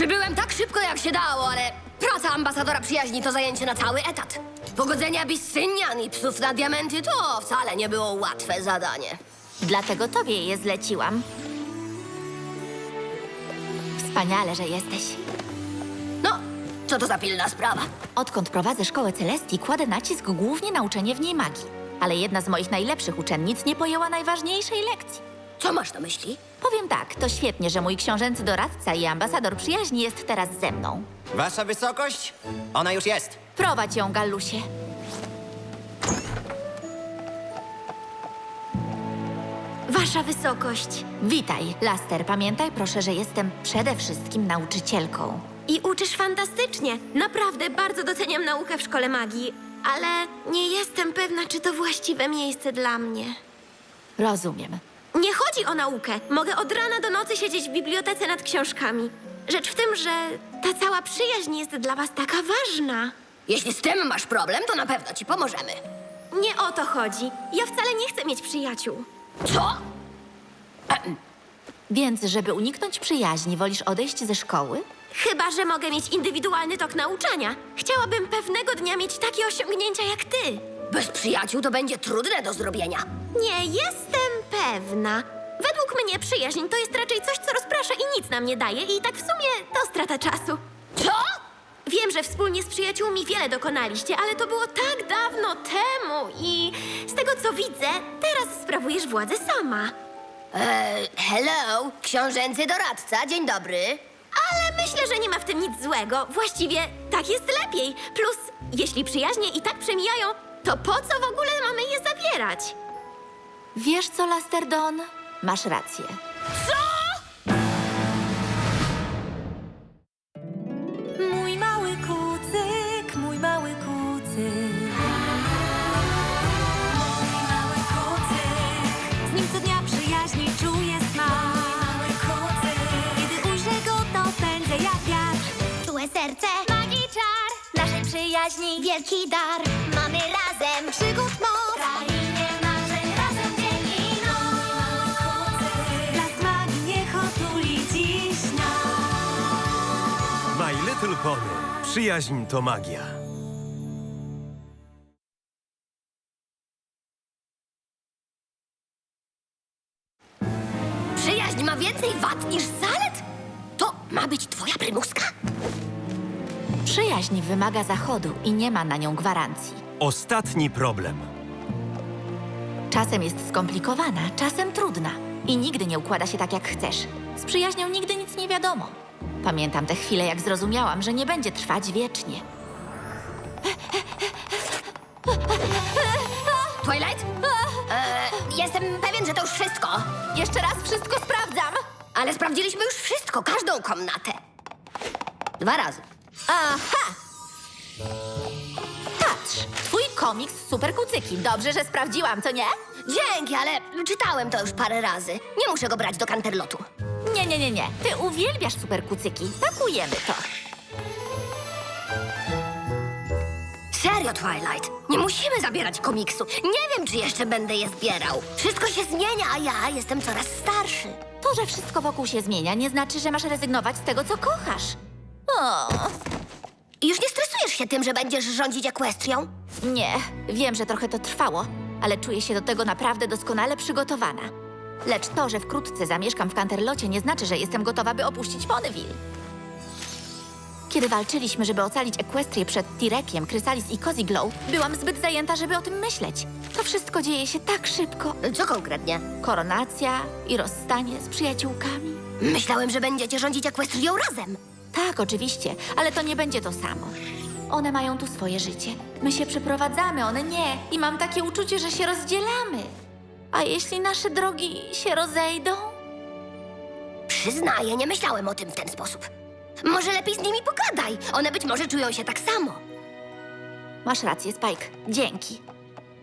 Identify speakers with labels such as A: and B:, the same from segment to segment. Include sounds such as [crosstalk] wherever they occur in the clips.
A: Przybyłem tak szybko, jak się dało, ale praca ambasadora przyjaźni to zajęcie na cały etat. Pogodzenie Abyssinian i psów na diamenty to wcale nie było łatwe zadanie.
B: Dlatego tobie je zleciłam. Wspaniale, że jesteś.
A: No, co to za pilna sprawa?
B: Odkąd prowadzę szkołę Celestii, kładę nacisk głównie na uczenie w niej magii. Ale jedna z moich najlepszych uczennic nie pojęła najważniejszej lekcji.
A: Co masz na myśli?
B: Powiem tak, to świetnie, że mój książęcy doradca i ambasador przyjaźni jest teraz ze mną.
C: Wasza wysokość? Ona już jest.
B: Prowadź ją, Gallusie.
D: Wasza wysokość.
B: Witaj, Laster. Pamiętaj proszę, że jestem przede wszystkim nauczycielką.
D: I uczysz fantastycznie. Naprawdę bardzo doceniam naukę w szkole magii, ale nie jestem pewna, czy to właściwe miejsce dla mnie.
B: Rozumiem.
D: Nie chodzi o naukę. Mogę od rana do nocy siedzieć w bibliotece nad książkami. Rzecz w tym, że ta cała przyjaźń jest dla was taka ważna.
A: Jeśli z tym masz problem, to na pewno ci pomożemy.
D: Nie o to chodzi. Ja wcale nie chcę mieć przyjaciół.
A: Co? [clears throat]
B: Więc, żeby uniknąć przyjaźni, wolisz odejść ze szkoły?
D: Chyba, że mogę mieć indywidualny tok nauczania. Chciałabym pewnego dnia mieć takie osiągnięcia jak ty.
A: Bez przyjaciół to będzie trudne do zrobienia.
D: Nie jestem pewna. Według mnie przyjaźń to jest raczej coś, co rozprasza i nic nam nie daje i tak w sumie to strata czasu.
A: Co?
D: Wiem, że wspólnie z przyjaciółmi wiele dokonaliście, ale to było tak dawno temu i z tego co widzę, teraz sprawujesz władzę sama.
A: Eee, hello, książęcy doradca, dzień dobry.
D: Ale myślę, że nie ma w tym nic złego. Właściwie tak jest lepiej. Plus, jeśli przyjaźnie i tak przemijają, to po co w ogóle mamy je zabierać?
B: Wiesz co, Lasterdon? Masz rację.
E: Mój mały kucyk, mój mały kucyk. Mój mały kucyk. Z nim co dnia przyjaźni czuję smak. Kiedy ujrzę go, to pędzę jak wiatr.
F: Czułe serce, magii czar Naszej przyjaźni wielki dar Mamy razem przygód
E: nas.
G: My Little Pony. Przyjaźń to magia.
A: Przyjaźń ma więcej wad niż zalet? To ma być twoja prymuska?
B: Przyjaźń wymaga zachodu i nie ma na nią gwarancji.
G: Ostatni problem.
B: Czasem jest skomplikowana, czasem trudna i nigdy nie układa się tak, jak chcesz. Z przyjaźnią nigdy nic nie wiadomo. Pamiętam te chwile, jak zrozumiałam, że nie będzie trwać wiecznie.
A: Twilight? Eee, jestem pewien, że to już wszystko.
B: Jeszcze raz wszystko sprawdzam!
A: Ale sprawdziliśmy już wszystko, każdą komnatę. Dwa razy.
B: Aha! Patrz, twój komiks Super Kucyki. Dobrze, że sprawdziłam, co nie?
A: Dzięki, ale czytałem to już parę razy. Nie muszę go brać do kanterlotu.
B: Nie, nie, nie, nie. Ty uwielbiasz Super Kucyki. Pakujemy to.
A: Serio, Twilight. Nie musimy zabierać komiksu. Nie wiem, czy jeszcze będę je zbierał. Wszystko się zmienia, a ja jestem coraz starszy.
B: To, że wszystko wokół się zmienia, nie znaczy, że masz rezygnować z tego, co kochasz. O,
A: I już nie stresujesz się tym, że będziesz rządzić Ekwestrią?
B: nie, wiem, że trochę to trwało, ale czuję się do tego naprawdę doskonale przygotowana. Lecz to, że wkrótce zamieszkam w Canterlocie, nie znaczy, że jestem gotowa, by opuścić Ponyville. Kiedy walczyliśmy, żeby ocalić Ekwestrię przed Tirekiem, Krysalis i Cozy Glow, byłam zbyt zajęta, żeby o tym myśleć. To wszystko dzieje się tak szybko.
A: Co konkretnie?
B: Koronacja i rozstanie z przyjaciółkami.
A: Myślałem, że będziecie rządzić Ekwestrią razem.
B: Tak, oczywiście, ale to nie będzie to samo. One mają tu swoje życie. My się przeprowadzamy, one nie. I mam takie uczucie, że się rozdzielamy. A jeśli nasze drogi się rozejdą?
A: Przyznaję, nie myślałem o tym w ten sposób. Może lepiej z nimi pogadaj. One być może czują się tak samo.
B: Masz rację, Spike. Dzięki.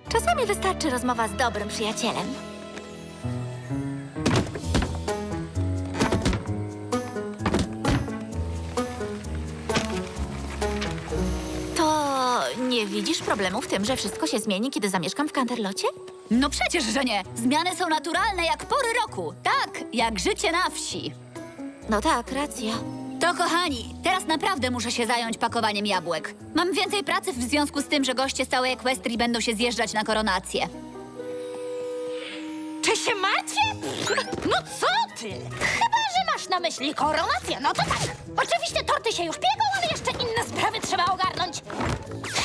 B: Czasami wystarczy rozmowa z dobrym przyjacielem. To nie widzisz problemu w tym, że wszystko się zmieni, kiedy zamieszkam w Canterlocie?
H: No przecież, że nie. Zmiany są naturalne jak pory roku. Tak, jak życie na wsi.
B: No tak, racja.
H: To kochani, teraz naprawdę muszę się zająć pakowaniem jabłek. Mam więcej pracy w związku z tym, że goście z całej Equestrii będą się zjeżdżać na koronację.
F: Czy się martwię? No co ty? Chyba, że masz na myśli koronację. No to tak. Oczywiście torty się już piegą, ale jeszcze inne sprawy trzeba ogarnąć.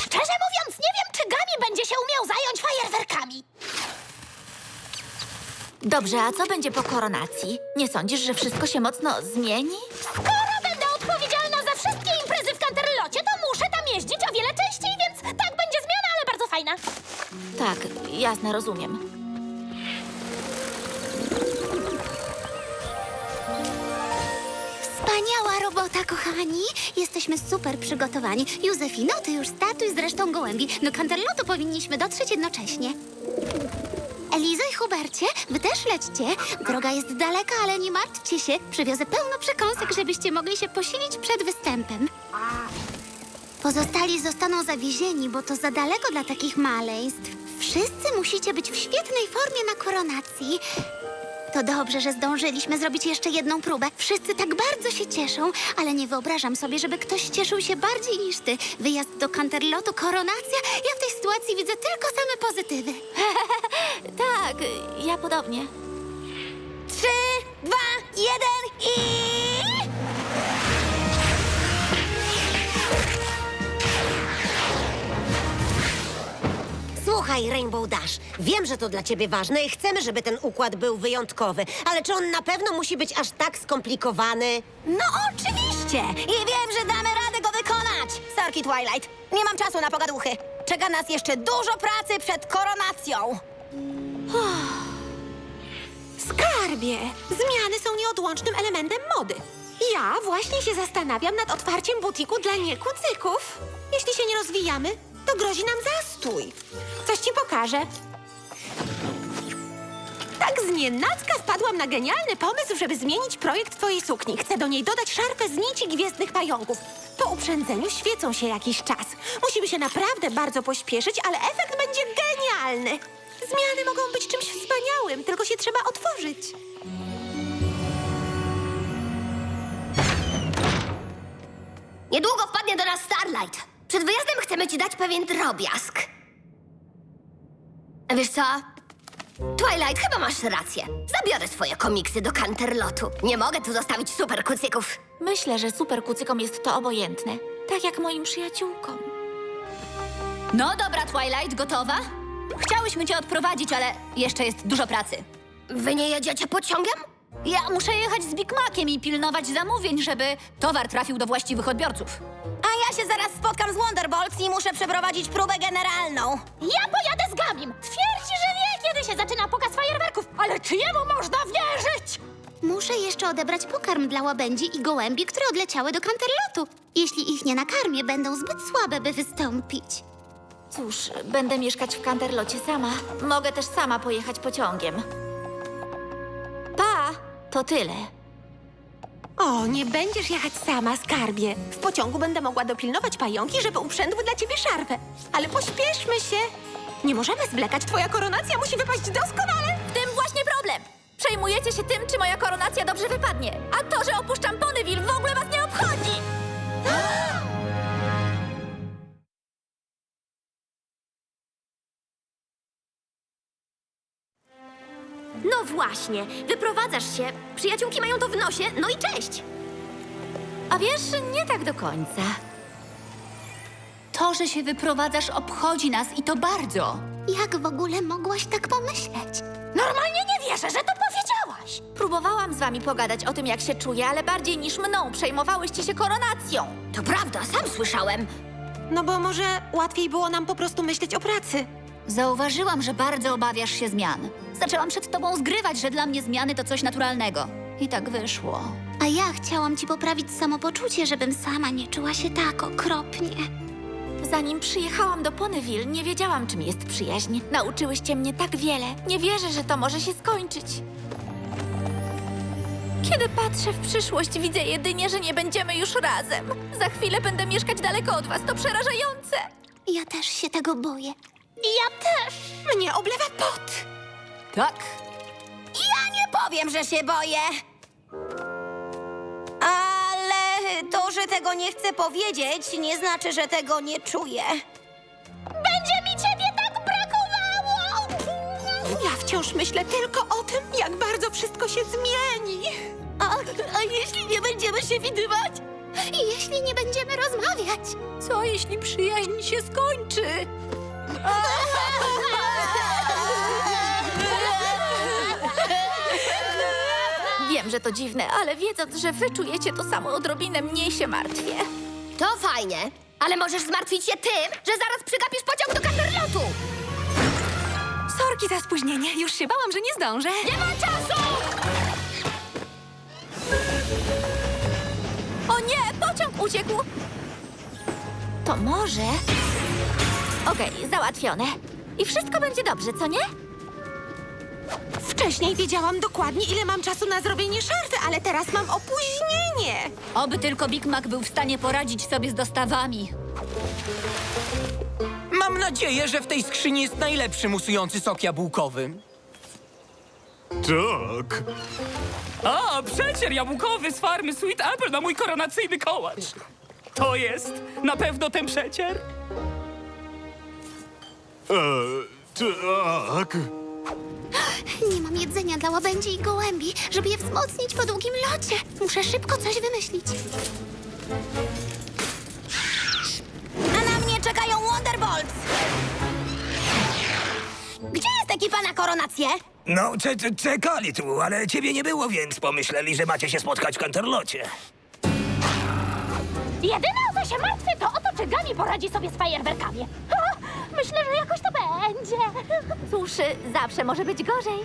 F: Szczerze mówiąc, nie wiem, czy Gami będzie się umiał zająć fajerwerkami.
B: Dobrze, a co będzie po koronacji? Nie sądzisz, że wszystko się mocno zmieni?
F: Skoro będę odpowiedzialna za wszystkie imprezy w Canterlocie, to muszę tam jeździć o wiele częściej, więc tak będzie zmiana, ale bardzo fajna.
B: Tak, jasne, rozumiem.
I: Wspaniała robota, kochani! Jesteśmy super przygotowani. Józefino, ty już statuj, zresztą gołębi. Do Canterlotu powinniśmy dotrzeć jednocześnie. Elizo i Hubercie, wy też lećcie. Droga jest daleka, ale nie martwcie się. Przywiozę pełno przekąsek, żebyście mogli się posilić przed występem. Pozostali zostaną zawiezieni, bo to za daleko dla takich maleństw. Wszyscy musicie być w świetnej formie na koronacji. To dobrze, że zdążyliśmy zrobić jeszcze jedną próbę. Wszyscy tak bardzo się cieszą, ale nie wyobrażam sobie, żeby ktoś cieszył się bardziej niż ty. Wyjazd do Canterlotu, koronacja. Ja w tej sytuacji widzę tylko same pozytywy. [laughs]
B: Tak, ja podobnie.
D: Trzy, dwa, jeden i...
J: Słuchaj, Rainbow Dash, wiem, że to dla ciebie ważne i chcemy, żeby ten układ był wyjątkowy, ale czy on na pewno musi być aż tak skomplikowany?
D: No oczywiście! I wiem, że damy radę go wykonać! Sorki, Twilight. Nie mam czasu na pogaduchy. Czeka nas jeszcze dużo pracy przed koronacją. [sighs]
K: Skarbie! Zmiany są nieodłącznym elementem mody. Ja właśnie się zastanawiam nad otwarciem butiku dla niekucyków. Jeśli się nie rozwijamy, to grozi nam zastój. Coś ci pokażę. Tak z nienacka wpadłam na genialny pomysł, żeby zmienić projekt twojej sukni. Chcę do niej dodać szarfę z nici gwiezdnych pająków. Po uprzędzeniu świecą się jakiś czas. Musimy się naprawdę bardzo pośpieszyć, ale efekt będzie genialny. Zmiany mogą być czymś wspaniałym, tylko się trzeba otworzyć.
A: Niedługo wpadnie do nas Starlight. Przed wyjazdem chcemy ci dać pewien drobiazg. A Wiesz co? Twilight, chyba masz rację. Zabiorę swoje komiksy do Canterlotu. Nie mogę tu zostawić super kucyków.
B: Myślę, że super kucykom jest to obojętne. Tak jak moim przyjaciółkom.
H: No dobra, Twilight, gotowa? Chciałyśmy cię odprowadzić, ale jeszcze jest dużo pracy.
A: Wy nie jedziecie pociągiem?
H: Ja muszę jechać z Big Maciem i pilnować zamówień, żeby towar trafił do właściwych odbiorców.
D: A ja się zaraz spotkam z Wonderbolts i muszę przeprowadzić próbę generalną.
F: Ja pojadę z Gamim. Twierdzi, że wie, kiedy się zaczyna pokaz fajerwerków, ale czy jemu można wierzyć?
I: Muszę jeszcze odebrać pokarm dla łabędzi i gołębi, które odleciały do Canterlotu. Jeśli ich nie nakarmię, będą zbyt słabe, by wystąpić.
B: Cóż, będę mieszkać w Canterlocie sama. Mogę też sama pojechać pociągiem. To tyle.
K: O, nie będziesz jechać sama, skarbie. W pociągu będę mogła dopilnować pająki, żeby uprzędły dla ciebie szarfę. Ale pośpieszmy się. Nie możemy zwlekać, twoja koronacja musi wypaść doskonale.
B: W tym właśnie problem! Przejmujecie się tym, czy moja koronacja dobrze wypadnie. A to, że opuszczam Ponyville, w ogóle was nie obchodzi! [gasps] [gasps]
D: No właśnie, wyprowadzasz się, przyjaciółki mają to w nosie, no i cześć!
B: A wiesz, nie tak do końca.
H: To, że się wyprowadzasz, obchodzi nas i to bardzo.
I: Jak w ogóle mogłaś tak pomyśleć?
F: Normalnie nie wierzę, że to powiedziałaś.
B: Próbowałam z wami pogadać o tym, jak się czuję, ale bardziej niż mną przejmowałyście się koronacją.
A: To prawda, sam słyszałem.
K: No bo może łatwiej było nam po prostu myśleć o pracy.
H: Zauważyłam, że bardzo obawiasz się zmian. Zaczęłam przed tobą zgrywać, że dla mnie zmiany to coś naturalnego. I tak wyszło.
I: A ja chciałam ci poprawić samopoczucie, żebym sama nie czuła się tak okropnie.
B: Zanim przyjechałam do Ponyville, nie wiedziałam, czym jest przyjaźń. Nauczyłyście mnie tak wiele. Nie wierzę, że to może się skończyć. Kiedy patrzę w przyszłość, widzę jedynie, że nie będziemy już razem. Za chwilę będę mieszkać daleko od was. To przerażające.
I: Ja też się tego boję.
F: Ja też.
K: Mnie oblewa pot.
H: Tak.
D: Ja nie powiem, że się boję. Ale to, że tego nie chcę powiedzieć, nie znaczy, że tego nie czuję.
F: Będzie mi ciebie tak brakowało!
K: Ja wciąż myślę tylko o tym, jak bardzo wszystko się zmieni.
I: A, a jeśli nie będziemy się widywać? I jeśli nie będziemy rozmawiać?
H: Co jeśli przyjaźń się skończy? [laughs] Wiem, że to dziwne, ale wiedząc, że wy czujecie to samo odrobinę, mniej się martwię.
A: To fajnie, ale możesz zmartwić się tym, że zaraz przegapisz pociąg do Canterlotu.
K: Sorki za spóźnienie. Już się bałam, że nie zdążę.
A: Nie ma czasu!
B: O nie, pociąg uciekł! To może... Okej, załatwione. I wszystko będzie dobrze, co nie?
K: Wcześniej wiedziałam dokładnie, ile mam czasu na zrobienie szarfy, ale teraz mam opóźnienie.
H: Oby tylko Big Mac był w stanie poradzić sobie z dostawami.
L: Mam nadzieję, że w tej skrzyni jest najlepszy musujący sok jabłkowy.
G: Tak.
M: A, przecier jabłkowy z farmy Sweet Apple na mój koronacyjny kołacz. To jest na pewno ten przecier?
G: E, tak.
I: Nie mam jedzenia dla łabędzi i gołębi, żeby je wzmocnić po długim locie. Muszę szybko coś wymyślić.
D: A na mnie czekają Wonderbolts! Gdzie jest ekipa na koronację?
L: No, cze- cze- czekali tu, ale ciebie nie było, więc pomyśleli, że macie się spotkać w Canterlocie.
F: Jedyne, o co się martwię, to o to, czy Gami poradzi sobie z fajerwerkami. Ha, Myślę, że jakoś to będzie.
B: Cóż, zawsze może być gorzej.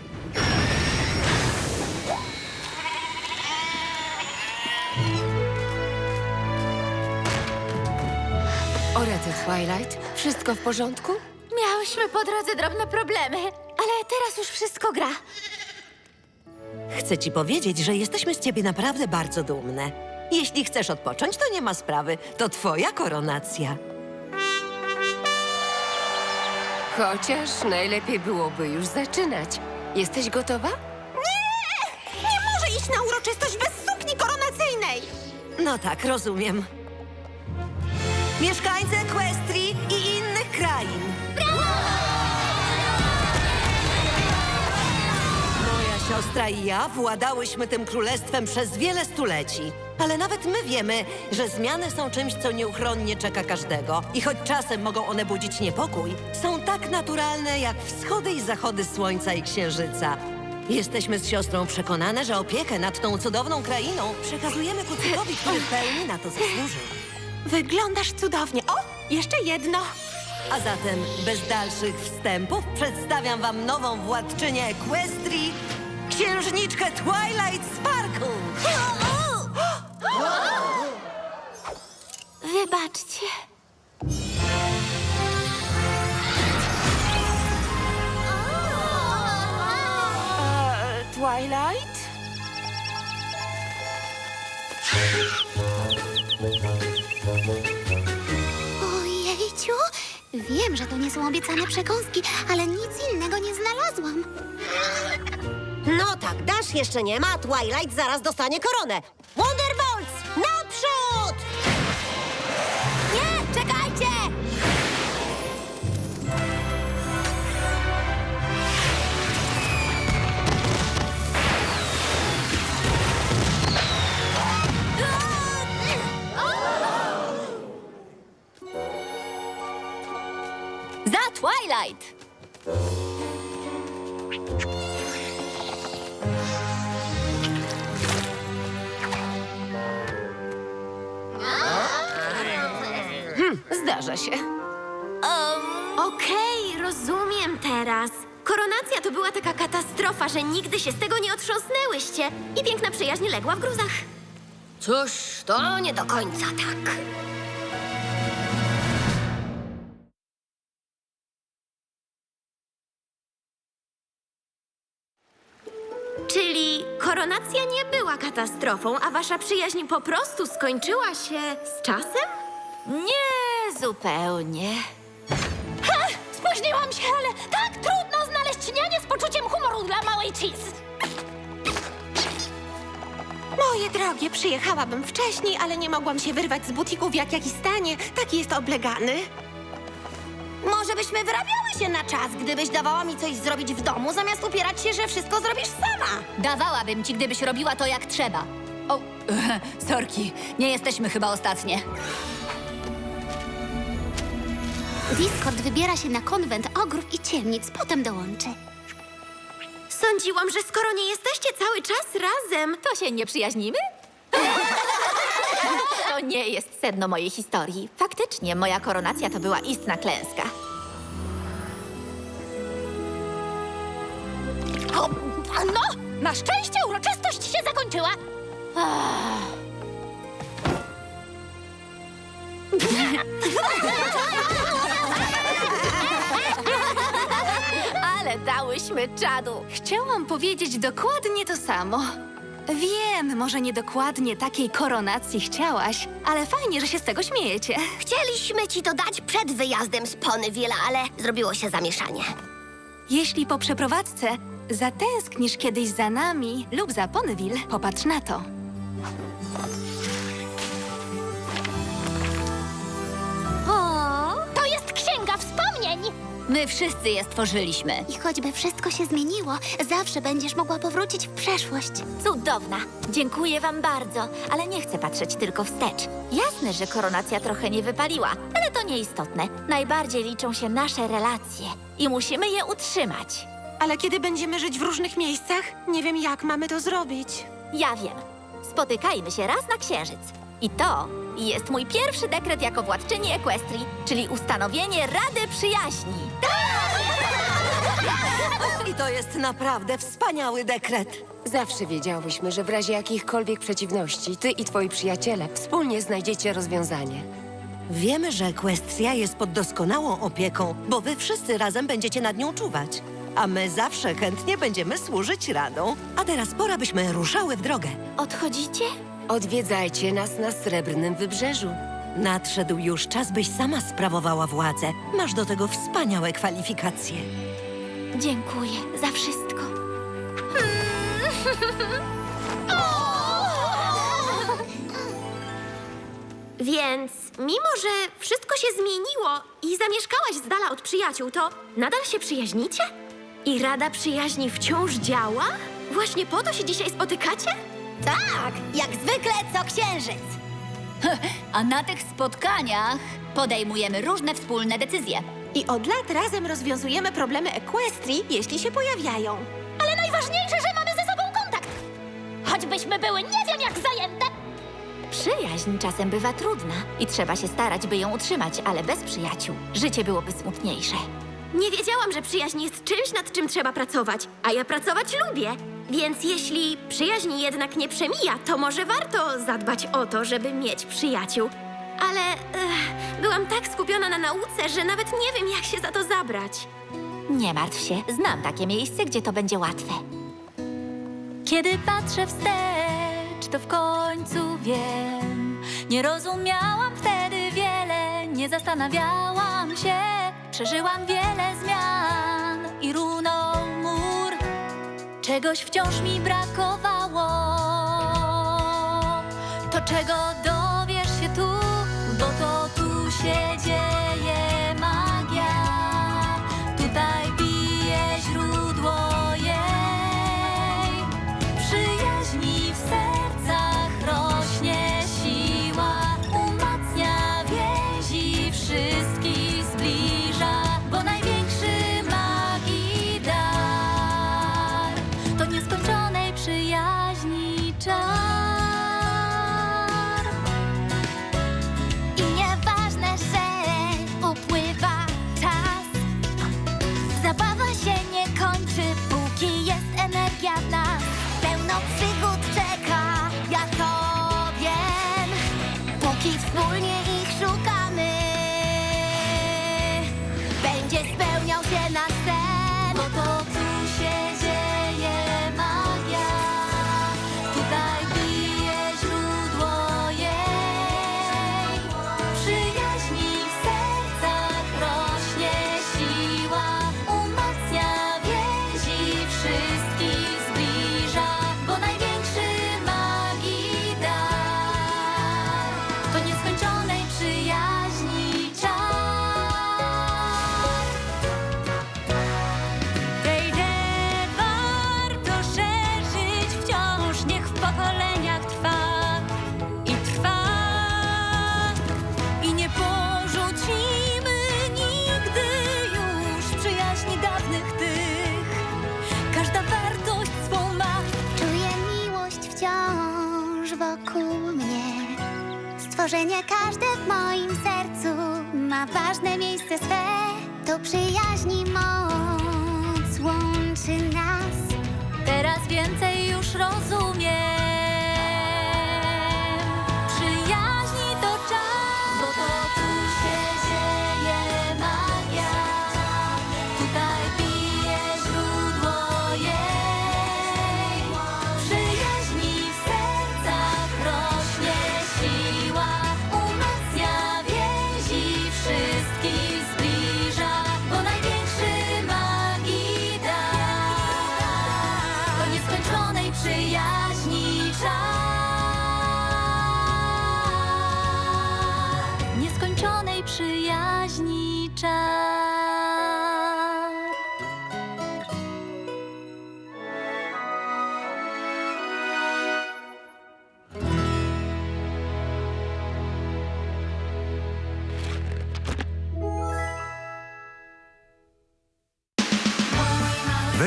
K: O rety, Twilight. Wszystko w porządku?
B: Miałyśmy po drodze drobne problemy, ale teraz już wszystko gra.
J: Chcę ci powiedzieć, że jesteśmy z ciebie naprawdę bardzo dumne. Jeśli chcesz odpocząć, to nie ma sprawy. To twoja koronacja.
K: Chociaż najlepiej byłoby już zaczynać. Jesteś gotowa? Nie! Nie może iść na uroczystość bez sukni koronacyjnej!
J: No tak, rozumiem. Mieszkańcy Equestrii siostra i ja władałyśmy tym królestwem przez wiele stuleci. Ale nawet my wiemy, że zmiany są czymś, co nieuchronnie czeka każdego. I choć czasem mogą one budzić niepokój, są tak naturalne jak wschody i zachody słońca i księżyca. Jesteśmy z siostrą przekonane, że opiekę nad tą cudowną krainą przekazujemy kucykowi, który w pełni na to zasłużył.
K: Wyglądasz cudownie. O, jeszcze jedno.
J: A zatem, bez dalszych wstępów, przedstawiam wam nową władczynię Equestrii, księżniczkę Twilight Sparkle!
B: Wybaczcie.
K: Twilight?
I: Ojejciu, wiem, że to nie są obiecane przekąski, ale nic innego nie znalazłam.
J: No tak, Dash jeszcze nie ma, Twilight zaraz dostanie koronę. Wonderbolts!
K: Zdarza się.
D: Okej, rozumiem teraz. Koronacja to była taka katastrofa, że nigdy się z tego nie otrząsnęłyście. I piękna przyjaźń legła w gruzach.
A: Cóż, to nie do końca tak.
D: Czyli koronacja nie była katastrofą, a wasza przyjaźń po prostu skończyła się z czasem?
B: Nie zupełnie.
F: Spóźniłam się, ale tak trudno znaleźć nianię z poczuciem humoru dla małej Cheese.
K: Moje drogie, przyjechałabym wcześniej, ale nie mogłam się wyrwać z butiku w jak jaki stanie. Taki jest oblegany.
D: Może byśmy wyrabiały się na czas, gdybyś dawała mi coś zrobić w domu, zamiast upierać się, że wszystko zrobisz sama.
H: Dawałabym ci, gdybyś robiła to jak trzeba. O, [laughs] sorki, nie jesteśmy chyba ostatnie.
I: Discord wybiera się na konwent ogrów i ciemnic, potem dołączy.
D: Sądziłam, że skoro nie jesteście cały czas razem,
B: To się nie przyjaźnimy? To nie jest sedno mojej historii. Faktycznie, moja koronacja to była istna klęska.
F: O, no, na szczęście uroczystość się zakończyła. [laughs]
B: Dałyśmy czadu.
K: Chciałam powiedzieć dokładnie to samo. Wiem, może nie dokładnie takiej koronacji chciałaś, ale fajnie, że się z tego śmiejecie.
A: Chcieliśmy ci to dać przed wyjazdem z Ponyville, ale zrobiło się zamieszanie.
K: Jeśli po przeprowadzce zatęsknisz kiedyś za nami lub za Ponyville, popatrz na. To
H: My wszyscy je stworzyliśmy.
I: I choćby wszystko się zmieniło, zawsze będziesz mogła powrócić w przeszłość.
B: Cudowna. Dziękuję wam bardzo, ale nie chcę patrzeć tylko wstecz. Jasne, że koronacja trochę nie wypaliła, ale to nieistotne. Najbardziej liczą się nasze relacje i musimy je utrzymać.
K: Ale kiedy będziemy żyć w różnych miejscach, nie wiem, jak mamy to zrobić.
B: Ja wiem. Spotykajmy się raz na księżyc. I to jest mój pierwszy dekret jako władczyni Equestrii, czyli ustanowienie Rady Przyjaźni.
J: I to jest naprawdę wspaniały dekret.
N: Zawsze wiedziałyśmy, że w razie jakichkolwiek przeciwności, ty i twoi przyjaciele wspólnie znajdziecie rozwiązanie.
J: Wiemy, że Equestria jest pod doskonałą opieką, bo wy wszyscy razem będziecie nad nią czuwać. A my zawsze chętnie będziemy służyć radą. A teraz pora, byśmy ruszały w drogę.
B: Odchodzicie?
N: Odwiedzajcie nas na Srebrnym Wybrzeżu.
J: Nadszedł już czas, byś sama sprawowała władzę. Masz do tego wspaniałe kwalifikacje.
B: Dziękuję za wszystko.
D: Więc mimo, że wszystko się zmieniło i zamieszkałaś z dala od przyjaciół, to nadal się przyjaźnicie? I Rada Przyjaźni wciąż działa? Właśnie po to się dzisiaj spotykacie?
F: Tak, jak zwykle co księżyc. [laughs]
H: A na tych spotkaniach podejmujemy różne wspólne decyzje.
K: I od lat razem rozwiązujemy problemy Equestrii, jeśli się pojawiają.
F: Ale najważniejsze, że mamy ze sobą kontakt. Choćbyśmy były nie wiem jak zajęte.
B: Przyjaźń czasem bywa trudna i trzeba się starać, by ją utrzymać, ale bez przyjaciół życie byłoby smutniejsze.
D: Nie wiedziałam, że przyjaźń jest czymś, nad czym trzeba pracować, a ja pracować lubię. Więc jeśli przyjaźń jednak nie przemija, to może warto zadbać o to, żeby mieć przyjaciół. Ale ech, byłam tak skupiona na nauce, że nawet nie wiem, jak się za to zabrać.
B: Nie martw się, znam takie miejsce, gdzie to będzie łatwe.
H: Kiedy patrzę wstecz, to w końcu wiem. Nie rozumiałam wtedy wiele, nie zastanawiałam się. Przeżyłam wiele zmian i runął mur. Czegoś wciąż mi brakowało. To czego dowiesz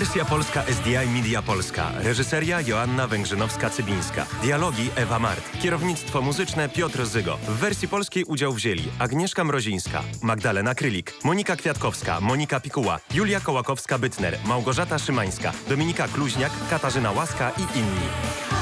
O: Wersja polska SDI Media Polska. Reżyseria Joanna Węgrzynowska-Cybińska. Dialogi Ewa Mart. Kierownictwo muzyczne Piotr Zygo. W wersji polskiej udział wzięli Agnieszka Mrozińska, Magdalena Krylik, Monika Kwiatkowska, Monika Pikuła, Julia Kołakowska-Bytner, Małgorzata Szymańska, Dominika Kluźniak, Katarzyna Łaska i inni.